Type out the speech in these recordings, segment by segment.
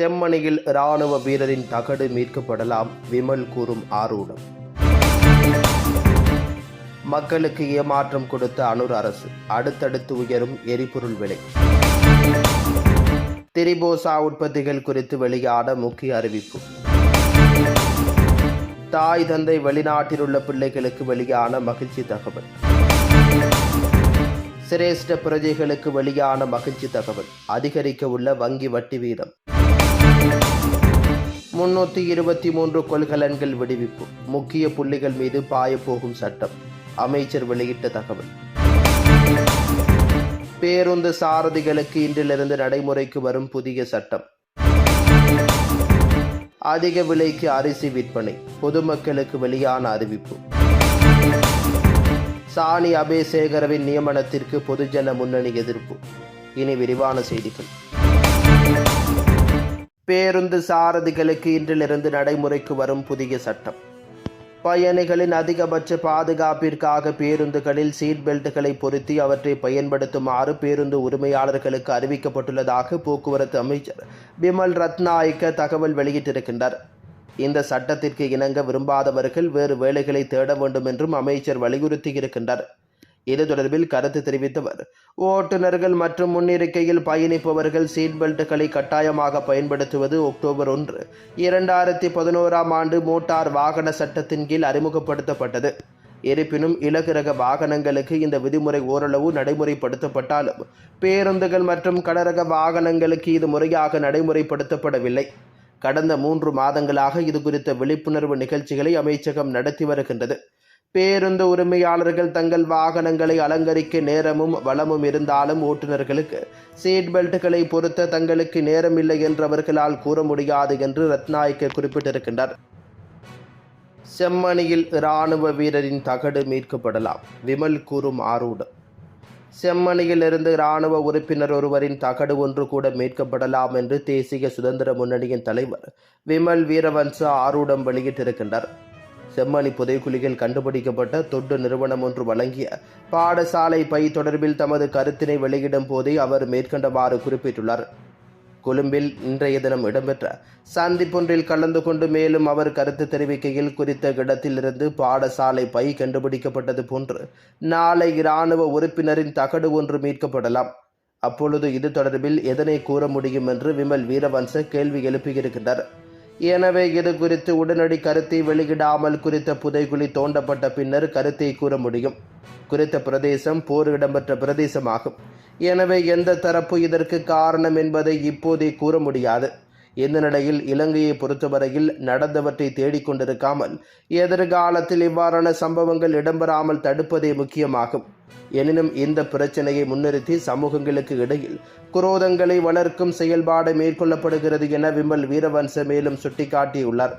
செம்மணியில் இராணுவ வீரரின் தகடு மீட்கப்படலாம் விமல் கூறும் ஆரூடம். மக்களுக்கு ஏமாற்றம் கொடுத்த அனுர் அரசு அடுத்தடுத்து உயரும் எரிபொருள் விலை. திரிபோசா உற்பத்திகள் குறித்து வெளியான முக்கிய அறிவிப்பு. தாய் தந்தை வெளிநாட்டில் உள்ள பிள்ளைகளுக்கு வெளியான மகிழ்ச்சி தகவல். சிரேஷ்ட பிரஜைகளுக்கு வெளியான மகிழ்ச்சி தகவல். அதிகரிக்க உள்ள வங்கி வட்டி வீதம். முன்னூற்றி இருபத்தி மூன்று கொள்கலன்கள் விடுவிப்பு. முக்கிய புள்ளிகள் மீது பாயப்போகும் சட்டம். அமைச்சர் வெளியிட்ட தகவல். பேருந்து சாரதிகளுக்கு இன்றிலிருந்து நடைமுறைக்கு வரும் புதிய சட்டம். அதிக விலைக்கு அரிசி விற்பனை. பொதுமக்களுக்கு வெளியான அறிவிப்பு. சாணி அபேசேகரவின் நியமனத்திற்கு பொதுஜன முன்னணி எதிர்ப்பு. இனி விரிவான செய்திகள். பேருந்து சாரதிகளுக்கு இன்றிலிருந்து நடைமுறைக்கு வரும் புதிய சட்டம். பயணிகளின் அதிகபட்ச பாதுகாப்பிற்காக பேருந்துகளில் சீட் பெல்ட்டுகளை பொருத்தி அவற்றை பயன்படுத்துமாறு பேருந்து உரிமையாளர்களுக்கு அறிவிக்கப்பட்டுள்ளதாக போக்குவரத்து அமைச்சர் பிமல் ரத்நாயக்க தகவல் வெளியிட்டிருக்கின்றார். இந்த சட்டத்திற்கு இணங்க விரும்பாதவர்கள் வேறு வேலைகளை தேட வேண்டும் என்றும் அமைச்சர் வலியுறுத்தியிருக்கின்றார். இது தொடர்பில் கருத்து தெரிவித்தவர். ஓட்டுநர்கள் மற்றும் முன்னிருக்கையில் பயணிப்பவர்கள் சீட் பெல்ட்டுகளை கட்டாயமாக பயன்படுத்துவது அக்டோபர் ஒன்று இரண்டாயிரத்தி பதினோராம் ஆண்டு மோட்டார் வாகன சட்டத்தின் கீழ் அறிமுகப்படுத்தப்பட்டது. இருப்பினும் இலகுரக வாகனங்களுக்கு இந்த விதிமுறை ஓரளவு நடைமுறைப்படுத்தப்பட்டாலும் பேருந்துகள் மற்றும் கடரக வாகனங்களுக்கு இது முறையாக நடைமுறைப்படுத்தப்படவில்லை. கடந்த மூன்று மாதங்களாக இது குறித்த விழிப்புணர்வு நிகழ்ச்சிகளை அமைச்சகம் நடத்தி வருகின்றது. பேருந்து உரிமையாளர்கள் தங்கள் வாகனங்களை அலங்கரிக்க நேரமும் வளமும் இருந்தாலும் ஓட்டுநர்களுக்கு சீட் பெல்ட்டுகளை பொருத்த தங்களுக்கு நேரமில்லை என்று அவர்களால் கூற முடியாது என்று ரத்நாயக்க குறிப்பிட்டிருக்கின்றார். செம்மணியில் இராணுவ வீரரின் தகடு மீட்கப்படலாம். விமல் கூறும் ஆரூடம் செம்மணியிலிருந்து இராணுவ உறுப்பினர் ஒருவரின் தகடு ஒன்று கூட மீட்கப்படலாம் என்று தேசிய சுதந்திர முன்னணியின் தலைவர் விமல் வீரவன்ச ஆரூடம் வெளியிட்டிருக்கின்றார். செம்மணி புதைக்குழியில் கண்டுபிடிக்கப்பட்ட தொண்டு நிறுவனம் ஒன்று வழங்கிய பாடசாலை பை தொடர்பில் தமது கருத்தினை வெளியிடும் போதே அவர் மேற்கண்டவாறு குறிப்பிட்டுள்ளார். கொழும்பில் இன்றைய தினம் இடம்பெற்ற சந்திப்பொன்றில் கலந்து கொண்டு மேலும் அவர் கருத்து தெரிவிக்கையில் குறித்த இடத்திலிருந்து பாடசாலை பை கண்டுபிடிக்கப்பட்டது போன்று நாளை இராணுவ உறுப்பினரின் தகடு ஒன்று மீட்கப்படலாம். அப்பொழுது இது தொடர்பில் எதனை கூற முடியும் என்று விமல் வீரவன்ச கேள்வி எழுப்பியிருக்கின்றார். எனவே இது குறித்து உடனடி கருத்தை வெளியிடாமல் குறித்த புதைகுழி தோண்டப்பட்ட பின்னர் கருத்தை கூற முடியும். குறித்த பிரதேசம் போர் இடம்பெற்ற பிரதேசமாகும். எனவே எந்த தரப்பு இதற்கு காரணம் என்பதை இப்போதே கூற முடியாது. இந்த நிலையில் இலங்கையை பொறுத்தவரையில் நடந்தவற்றை தேடிக்கொண்டிருக்காமல் எதிர்காலத்தில் இவ்வாறான சம்பவங்கள் இடம்பெறாமல் தடுப்பதே முக்கியமாகும். எனினும் இந்த பிரச்சனையை முன்னிறுத்தி சமூகங்களுக்கு இடையில் குரோதங்களை வளர்க்கும் செயல்பாடு மேற்கொள்ளப்படுகிறது என விமல் வீரவன்ச மேலும் சுட்டிக்காட்டியுள்ளார்.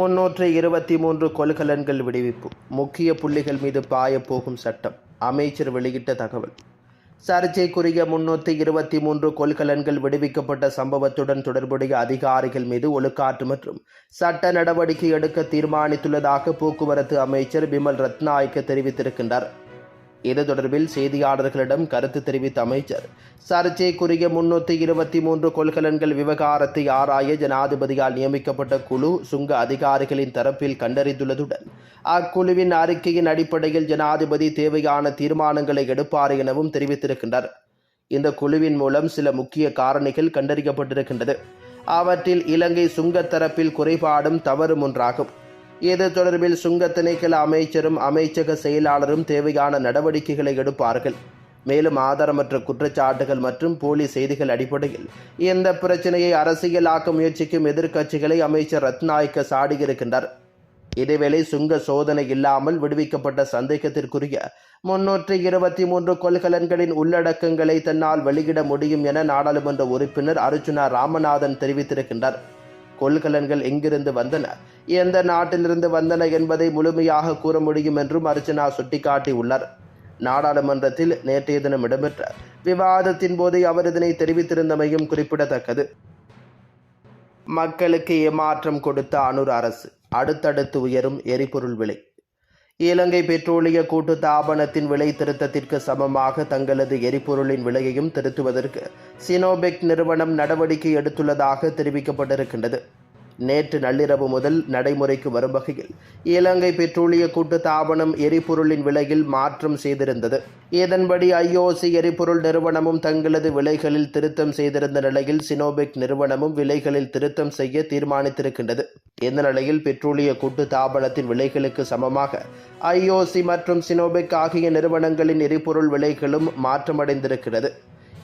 முன்னூற்று இருபத்தி மூன்று கொள்கலன்கள் விடுவிப்பு. முக்கிய புள்ளிகள் மீது பாயப்போகும் சட்டம் அமைச்சர் வெளியிட்ட தகவல். சர்ச்சைக்குரிய முன்னூற்றி இருபத்தி மூன்று கொள்கலன்கள் விடுவிக்கப்பட்ட சம்பவத்துடன் தொடர்புடைய அதிகாரிகள் மீது ஒழுக்காற்று மற்றும் சட்ட நடவடிக்கை எடுக்க தீர்மானித்துள்ளதாக போக்குவரத்து அமைச்சர் பிமல் ரத்நாயக்க தெரிவித்திருக்கின்றார். இது தொடர்பில் செய்தியாளர்களிடம் கருத்து தெரிவித்த அமைச்சர் சர்ச்சைக்குரிய முன்னூற்றி இருபத்தி மூன்று கொள்கலன்கள் விவகாரத்தை ஆராய ஜனாதிபதியால் நியமிக்கப்பட்ட குழு சுங்க அதிகாரிகளின் தரப்பில் கண்டறிந்துள்ளதுடன் அக்குழுவின் அறிக்கையின் அடிப்படையில் ஜனாதிபதி தேவையான தீர்மானங்களை எடுப்பார் எனவும் தெரிவித்திருக்கின்றார் இந்த குழுவின் மூலம் சில முக்கிய காரணிகள் கண்டறியப்பட்டிருக்கின்றது. அவற்றில் இலங்கை சுங்கத் தரப்பில் குறைபாடும் தவறும் ஒன்றாகும். இது தொடர்பில் சுங்க திணைக்கள அமைச்சரும் அமைச்சக செயலாளரும் தேவையான நடவடிக்கைகளை எடுப்பார்கள். மேலும் ஆதாரமற்ற குற்றச்சாட்டுகள் மற்றும் போலி செய்திகள் அடிப்படையில் இந்த பிரச்சனையை அரசியலாக்க முயற்சிக்கும் எதிர்க்கட்சிகளை அமைச்சர் ரத்நாயக்க சாடியிருக்கின்றார். இதேவேளை சுங்க சோதனை இல்லாமல் விடுவிக்கப்பட்ட சந்தேகத்திற்குரிய முன்னூற்றி இருபத்தி மூன்று கொள்கலன்களின் உள்ளடக்கங்களை தன்னால் வெளியிட முடியும் என நாடாளுமன்ற உறுப்பினர் அர்ஜுனா ராமநாதன் தெரிவித்திருக்கின்றார். கொள்கலன்கள் எங்கிருந்து வந்தன? எந்த நாட்டிலிருந்து வந்தன என்பதை முழுமையாக கூற முடியும் என்றும் அர்ச்சனா சுட்டிக்காட்டியுள்ளார் நாடாளுமன்றத்தில் நேற்றைய தினம் இடம்பெற்ற விவாதத்தின் போது அவர் இதனை தெரிவித்திருந்தமையும் குறிப்பிடத்தக்கது. மக்களுக்கு ஏமாற்றம் கொடுத்த அனுர் அரசு அடுத்தடுத்து உயரும் எரிபொருள் விலை. இலங்கை பெட்ரோலிய கூட்டு தாபனத்தின் விலை திருத்தத்திற்கு சமமாக தங்களது எரிபொருளின் விலையையும் திருத்துவதற்கு சினோபெக் நிறுவனம் நடவடிக்கை எடுத்துள்ளதாக தெரிவிக்கப்பட்டிருக்கின்றது. நேற்று நள்ளிரவு முதல் நடைமுறைக்கு வரும் வகையில் இலங்கை பெட்ரோலிய கூட்டு தாபனம் எரிபொருளின் விலையில் மாற்றம் செய்திருந்தது. இதன்படி ஐஓசி எரிபொருள் நிறுவனமும் தங்களது விலைகளில் திருத்தம் செய்திருந்த நிலையில் சினோபெக் நிறுவனமும் விலைகளில் திருத்தம் செய்ய தீர்மானித்திருக்கின்றது. இந்த நிலையில் பெட்ரோலிய கூட்டு தாபனத்தின் விலைகளுக்கு சமமாக ஐஓசி மற்றும் சினோபெக் ஆகிய நிறுவனங்களின் எரிபொருள் விலைகளும் மாற்றமடைந்திருக்கிறது.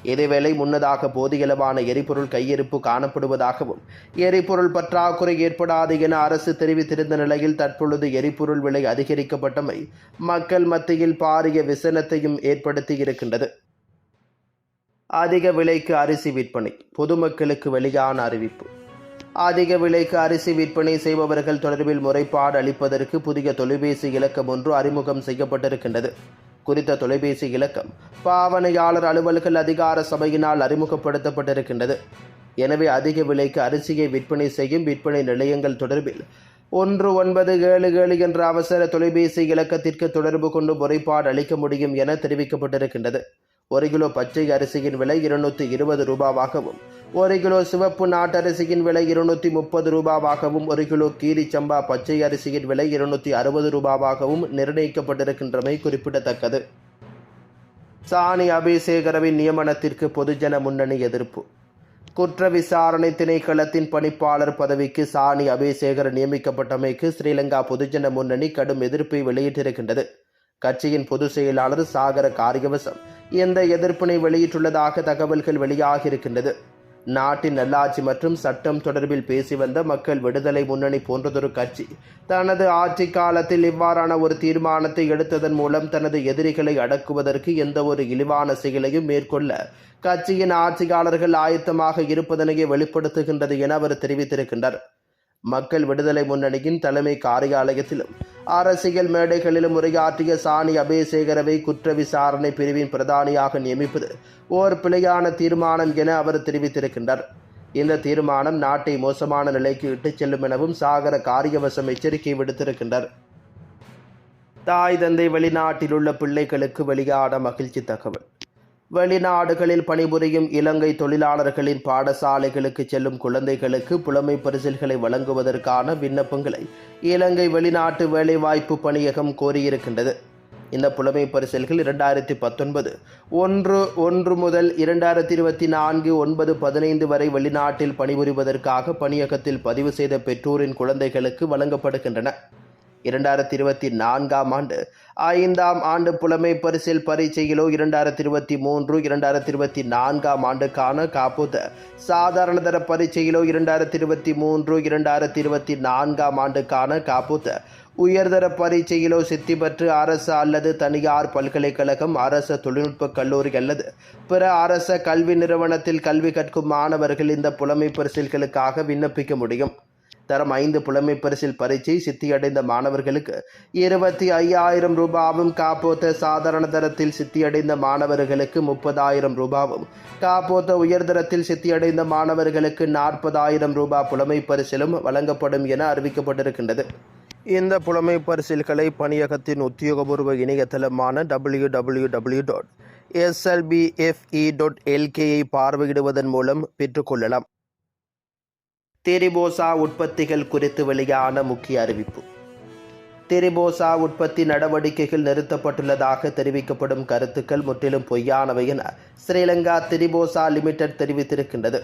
இதேவேளை முன்னதாக போதியளவான எரிபொருள் கையிருப்பு காணப்படுவதாகவும் எரிபொருள் பற்றாக்குறை ஏற்படாது என அரசு தெரிவித்திருந்த நிலையில் தற்பொழுது எரிபொருள் விலை அதிகரிக்கப்பட்டமை மக்கள் மத்தியில் பாரிய விசனத்தையும் ஏற்படுத்தி இருக்கின்றது அதிக விலைக்கு அரிசி விற்பனை பொதுமக்களுக்கு வெளியான அறிவிப்பு. அதிக விலைக்கு அரிசி விற்பனை செய்பவர்கள் தொடர்பில் முறைப்பாடு அளிப்பதற்கு புதிய தொலைபேசி இலக்கம் ஒன்று அறிமுகம் செய்யப்பட்டிருக்கின்றது. குறித்த தொலைபேசி இலக்கம் பாவனையாளர் அலுவல்கள் அதிகார சபையினால் அறிமுகப்படுத்தப்பட்டிருக்கின்றது. எனவே அதிக விலைக்கு அரிசியை விற்பனை செய்யும் விற்பனை நிலையங்கள் தொடர்பில் ஒன்று ஒன்பது ஏழு ஏழு என்ற அவசர தொலைபேசி இலக்கத்திற்கு தொடர்பு கொண்டு முறைப்பாடு அளிக்க முடியும் என தெரிவிக்கப்பட்டிருக்கின்றது. ஒரு கிலோ பச்சை அரிசியின் விலை இருநூற்றி இருபது ரூபாவாகவும் ஒரு கிலோ சிவப்பு நாட்டரிசியின் விலை இருநூற்றி முப்பது ரூபாவாகவும் ஒரு கிலோ கீரி சம்பா பச்சை அரிசியின் விலை இருநூற்றி அறுபது ரூபாவாகவும் நிர்ணயிக்கப்பட்டிருக்கின்றமை குறிப்பிடத்தக்கது. சாணி அபிஷேகரவின் நியமனத்திற்கு பொதுஜன முன்னணி எதிர்ப்பு. குற்ற விசாரணை திணைக்களத்தின் பணிப்பாளர் பதவிக்கு சாணி அபிஷேகர் நியமிக்கப்பட்டமைக்கு ஸ்ரீலங்கா பொதுஜன முன்னணி கடும் எதிர்ப்பை வெளியிட்டிருக்கின்றது. கட்சியின் பொதுச் செயலாளர் சாகர காரியவசம் இந்த எதிர்ப்பினை வெளியிட்டுள்ளதாக தகவல்கள் வெளியாகியிருக்கின்றது. நாட்டின் நல்லாட்சி மற்றும் சட்டம் தொடர்பில் பேசி வந்த மக்கள் விடுதலை முன்னணி போன்றதொரு கட்சி தனது ஆட்சி காலத்தில் இவ்வாறான ஒரு தீர்மானத்தை எடுத்ததன் மூலம் தனது எதிரிகளை அடக்குவதற்கு எந்த ஒரு இழிவான செயலையும் மேற்கொள்ள கட்சியின் ஆட்சியாளர்கள் ஆயத்தமாக இருப்பதனையே வெளிப்படுத்துகின்றது என அவர் தெரிவித்திருக்கின்றார். மக்கள் விடுதலை முன்னணியின் தலைமை காரியாலயத்திலும் அரசியல் மேடைகளிலும் உரையாற்றிய சாணி அபேசேகரவை குற்ற விசாரணை பிரிவின் பிரதானியாக நியமிப்பது ஓர் பிழையான தீர்மானம் என அவர் தெரிவித்திருக்கின்றார். இந்த தீர்மானம் நாட்டை மோசமான நிலைக்கு இட்டுச் செல்லும் எனவும் சாகர காரியவசம் எச்சரிக்கை விடுத்திருக்கின்றார். தாய் தந்தை வெளிநாட்டில் உள்ள பிள்ளைகளுக்கு வெளியான மகிழ்ச்சி தகவல். வெளிநாடுகளில் பணிபுரியும் இலங்கை தொழிலாளர்களின் பாடசாலைகளுக்கு செல்லும் குழந்தைகளுக்கு புலமை பரிசில்களை வழங்குவதற்கான விண்ணப்பங்களை இலங்கை வெளிநாட்டு வேலைவாய்ப்பு பணியகம் கோரியிருக்கின்றது. இந்த புலமை பரிசல்கள் இரண்டாயிரத்தி பத்தொன்பது ஒன்று ஒன்று முதல் இரண்டாயிரத்தி இருபத்தி நான்கு ஒன்பது பதினைந்து வரை வெளிநாட்டில் பணிபுரிவதற்காக பணியகத்தில் பதிவு செய்த பெற்றோரின் குழந்தைகளுக்கு வழங்கப்படுகின்றன. இரண்டாயிரத்தி இருபத்தி நான்காம் ஆண்டு. ஐந்தாம் ஆண்டு புலமை பரிசில் பரீட்சையிலோ இரண்டாயிரத்தி இருபத்தி மூன்று இரண்டாயிரத்தி இருபத்தி நான்காம் ஆண்டுக்கான காப்புத சாதாரண தர பரீட்சையிலோ இரண்டாயிரத்தி இருபத்தி மூன்று இரண்டாயிரத்தி இருபத்தி நான்காம் ஆண்டுக்கான காப்புத உயர்தர பரீட்சையிலோ சித்தி பெற்று அரசு அல்லது தனியார் பல்கலைக்கழகம் அரசு தொழில்நுட்ப கல்லூரி அல்லது பிற அரச கல்வி நிறுவனத்தில் கல்வி கற்கும் மாணவர்கள் இந்த புலமை பரிசில்களுக்காக விண்ணப்பிக்க முடியும். தரம் ஐந்து புலமை பரிசில் பரீட்சை சித்தியடைந்த மாணவர்களுக்கு இருபத்தி ஐயாயிரம் ரூபாவும் காப்போத்த சாதாரண தரத்தில் சித்தியடைந்த மாணவர்களுக்கு முப்பதாயிரம் ரூபாவும் காப்போத்த உயர்தரத்தில் சித்தியடைந்த மாணவர்களுக்கு நாற்பதாயிரம் ரூபாய் புலமை பரிசிலும் வழங்கப்படும் என அறிவிக்கப்பட்டிருக்கின்றது. இந்த புலமை பரிசில்களை பணியகத்தின் உத்தியோகபூர்வ இணையதளமான W W W dot SLBFE dot எல்கேயை பார்வையிடுவதன் மூலம் பெற்றுக்கொள்ளலாம் திரிபோசா உற்பத்திகள் குறித்து வெளியான முக்கிய அறிவிப்பு. திரிபோசா உற்பத்தி நடவடிக்கைகள் நிறுத்தப்பட்டுள்ளதாக தெரிவிக்கப்படும் கருத்துக்கள் முற்றிலும் பொய்யானவை என ஸ்ரீலங்கா திரிபோசா லிமிடெட் தெரிவித்திருக்கின்றது.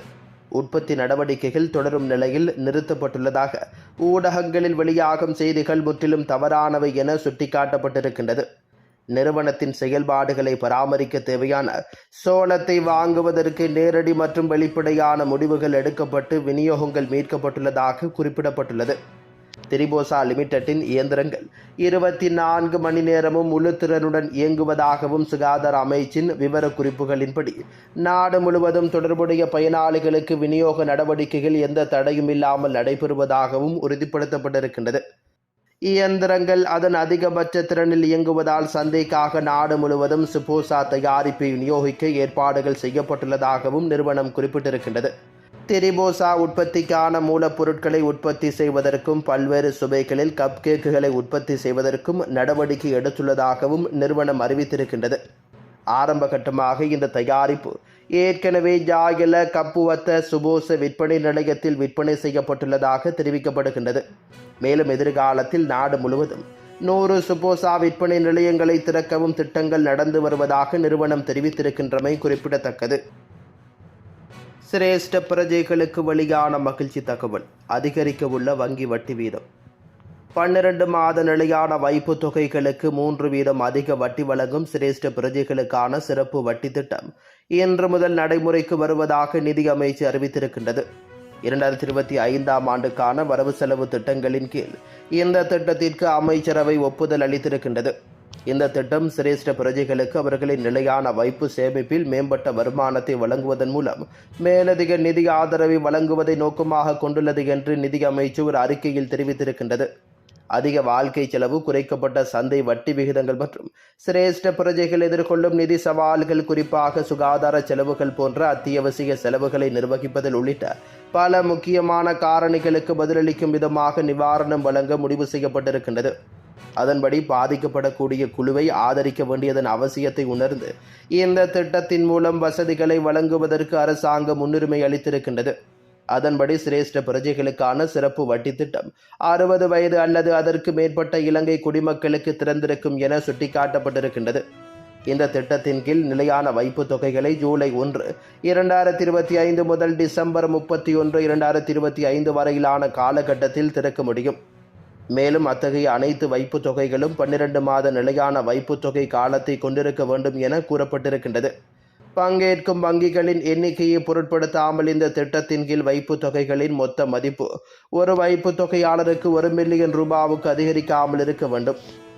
உற்பத்தி நடவடிக்கைகள் தொடரும் நிலையில் நிறுத்தப்பட்டுள்ளதாக ஊடகங்களில் வெளியாகும் செய்திகள் முற்றிலும் தவறானவை என சுட்டிக்காட்டப்பட்டிருக்கின்றது. நிறுவனத்தின் செயல்பாடுகளை பராமரிக்க தேவையான சோளத்தை வாங்குவதற்கு நேரடி மற்றும் வெளிப்படையான முடிவுகள் எடுக்கப்பட்டு விநியோகங்கள் மீட்கப்பட்டுள்ளதாக குறிப்பிடப்பட்டுள்ளது. திரிபோசா லிமிடெட்டின் இயந்திரங்கள் இருபத்தி நான்கு மணி நேரமும் முழுத்திறனுடன் இயங்குவதாகவும் சுகாதார அமைச்சின் விவரக்குறிப்புகளின்படி நாடு முழுவதும் தொடர்புடைய பயனாளிகளுக்கு விநியோக நடவடிக்கைகள் எந்த தடையும் இல்லாமல் நடைபெறுவதாகவும் உறுதிப்படுத்தப்பட்டிருக்கின்றது. இயந்திரங்கள் அதன் அதிகபட்ச திறனில் இயங்குவதால் சந்தைக்காக நாடு முழுவதும் சுபோசா தயாரிப்பை விநியோகிக்க ஏற்பாடுகள் செய்யப்பட்டுள்ளதாகவும் நிறுவனம் குறிப்பிட்டிருக்கின்றது. திரிபோசா உற்பத்திக்கான மூலப்பொருட்களை உற்பத்தி செய்வதற்கும் பல்வேறு சுவைகளில் கப் கேக்குகளை உற்பத்தி செய்வதற்கும் நடவடிக்கை எடுத்துள்ளதாகவும் நிறுவனம் அறிவித்திருக்கின்றது. ஆரம்ப கட்டமாக இந்த தயாரிப்பு. ஏற்கனவே ஜாகில கப்புவத்த சுபோச விற்பனை நிலையத்தில் விற்பனை செய்யப்பட்டுள்ளதாக தெரிவிக்கப்படுகின்றது. மேலும் எதிர்காலத்தில் நாடு முழுவதும் நூறு சுபோசா விற்பனை நிலையங்களை திறக்கவும் திட்டங்கள் நடந்து வருவதாக நிறுவனம் தெரிவித்திருக்கின்றமை குறிப்பிடத்தக்கது. சிரேஷ்ட பிரஜைகளுக்கு வெளியான மகிழ்ச்சி தகவல். அதிகரிக்க உள்ள வங்கி வட்டி வீதம். பன்னிரண்டு மாத நிலையான வைப்பு தொகைகளுக்கு மூன்று வீதம் அதிக வட்டி வழங்கும் சிரேஷ்ட பிரஜைகளுக்கான சிறப்பு வட்டி திட்டம் இன்று முதல் நடைமுறைக்கு வருவதாக நிதி அமைச்சு அறிவித்திருக்கின்றது. இரண்டாயிரத்தி இருபத்தி ஐந்தாம் ஆண்டுக்கான வரவு செலவு திட்டங்களின் கீழ் இந்த திட்டத்திற்கு அமைச்சரவை ஒப்புதல் அளித்திருக்கின்றது. இந்த திட்டம் சிரேஷ்ட பிரஜைகளுக்கு அவர்களின் நிலையான வைப்பு சேமிப்பில் மேம்பட்ட வருமானத்தை வழங்குவதன் மூலம் மேலதிக நிதி ஆதரவை வழங்குவதை நோக்கமாக கொண்டுள்ளது என்று நிதி அமைச்சு ஒரு அறிக்கையில் தெரிவித்திருக்கின்றது. அதிக வாழ்க்கை செலவு குறைக்கப்பட்ட சந்தை வட்டி விகிதங்கள் மற்றும் சிரேஷ்ட பிரஜைகள் எதிர்கொள்ளும் நிதி சவால்கள் குறிப்பாக சுகாதார செலவுகள் போன்ற அத்தியாவசிய செலவுகளை நிர்வகிப்பதில் உள்ளிட்ட பல முக்கியமான காரணிகளுக்கு பதிலளிக்கும் விதமாக நிவாரணம் வழங்க முடிவு செய்யப்பட்டிருக்கின்றது. அதன்படி பாதிக்கப்படக்கூடிய குழுவை ஆதரிக்க வேண்டியதன் அவசியத்தை உணர்ந்து இந்த திட்டத்தின் மூலம் வசதிகளை வழங்குவதற்கு அரசாங்கம் முன்னுரிமை அளித்திருக்கின்றது. அதன்படி சிரேஷ்ட பிரஜைகளுக்கான சிறப்பு வட்டி திட்டம் அறுபது வயது அல்லது அதற்கு மேற்பட்ட இலங்கை குடிமக்களுக்கு திறந்திருக்கும் என சுட்டிக்காட்டப்பட்டிருக்கின்றது. இந்த திட்டத்தின் கீழ் நிலையான வைப்பு தொகைகளை ஜூலை ஒன்று இரண்டாயிரத்தி இருபத்தி ஐந்து முதல் டிசம்பர் முப்பத்தி ஒன்று இரண்டாயிரத்தி இருபத்தி ஐந்து வரையிலான காலகட்டத்தில் திறக்க முடியும். மேலும் அத்தகைய அனைத்து வைப்பு தொகைகளும் பன்னிரண்டு மாத நிலையான வைப்பு தொகை காலத்தை கொண்டிருக்க வேண்டும் என கூறப்பட்டிருக்கின்றது. பங்கேற்கும் வங்கிகளின் எண்ணிக்கையை பொருட்படுத்தாமல் இந்த திட்டத்தின் கீழ் வைப்பு தொகைகளின் மொத்த மதிப்பு. ஒரு வைப்பு தொகையாளருக்கு ஒரு மில்லியன் ரூபாவுக்கு அதிகரிக்காமல் இருக்க வேண்டும்.